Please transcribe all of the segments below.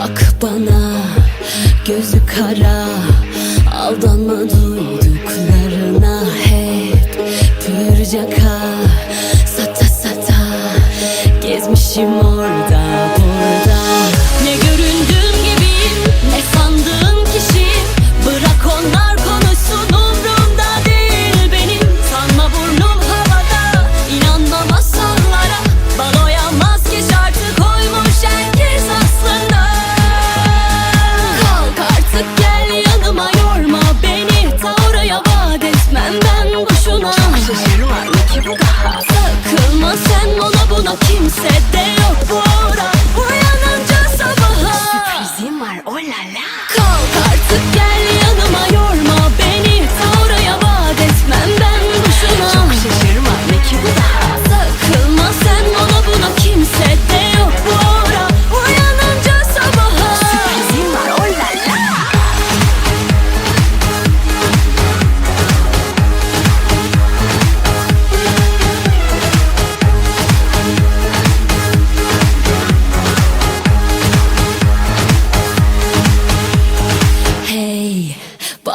Bak bana gözü kara. Aldanma duyduklarına hep Bir Sata sata Gezmişim orada.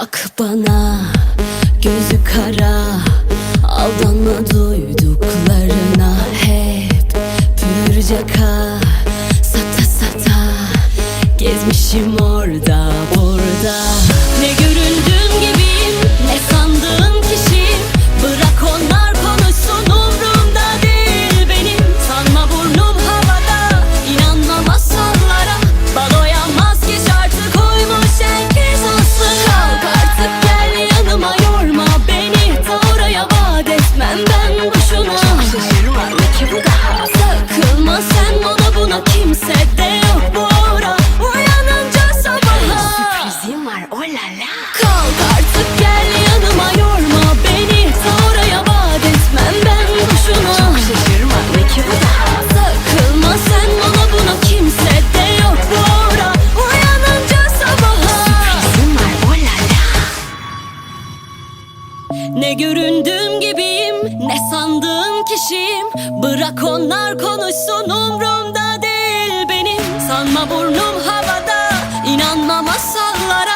Bak bana gözü kara Aldanma duyduklarına hep Pürce ka Sata sata Gezmişim o Ne göründüğüm gibiyim ne sandığım kişiyim. Bırak onlar konuşsun umrumda değil benim. Sanma burnum havada inanma masallara